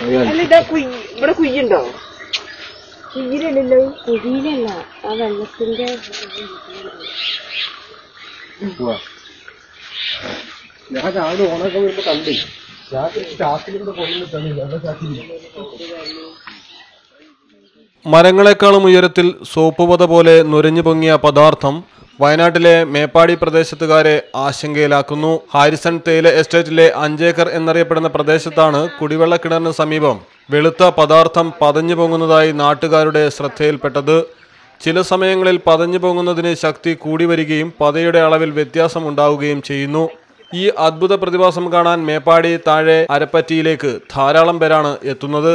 ഇവിടെ കുയ്യുണ്ടോ കുയ്യിലല്ലോ കുഴിയിലല്ല. ആ വെള്ളത്തിന്റെ ഞാൻ രാവിലെ ഓണൊക്കെ വരുമ്പോ കണ്ടേ. മരങ്ങളെക്കാളും ഉയരത്തിൽ സോപ്പ് പത പോലെ നുരഞ്ഞു പൊങ്ങിയ പദാർത്ഥം വയനാട്ടിലെ മേപ്പാടി പ്രദേശത്തുകാരെ ആശങ്കയിലാക്കുന്നു. ഹാരിസൺ തേയില എസ്റ്റേറ്റിലെ അഞ്ചേക്കർ എന്നറിയപ്പെടുന്ന പ്രദേശത്താണ് കുടിവെള്ള കിണറിന് സമീപം വെളുത്ത പദാർത്ഥം പതഞ്ഞു പൊങ്ങുന്നതായി നാട്ടുകാരുടെ ശ്രദ്ധയിൽപ്പെട്ടത്. ചില സമയങ്ങളിൽ പതഞ്ഞു പൊങ്ങുന്നതിന് ശക്തി കൂടി വരികയും പതയുടെ അളവിൽ വ്യത്യാസം ഉണ്ടാവുകയും ചെയ്യുന്നു. ഈ അദ്ഭുത പ്രതിഭാസം കാണാൻ മേപ്പാടി താഴെ അരപ്പറ്റിയിലേക്ക് ധാരാളം പേരാണ് എത്തുന്നത്.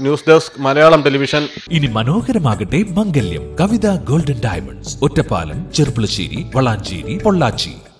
News desk Malayalam television. ഇനി മനോഹരമാകട്ടെ മംഗല്യം. Kavitha golden diamonds. Ottapalam Cherpulassery Valanchery Pollachi.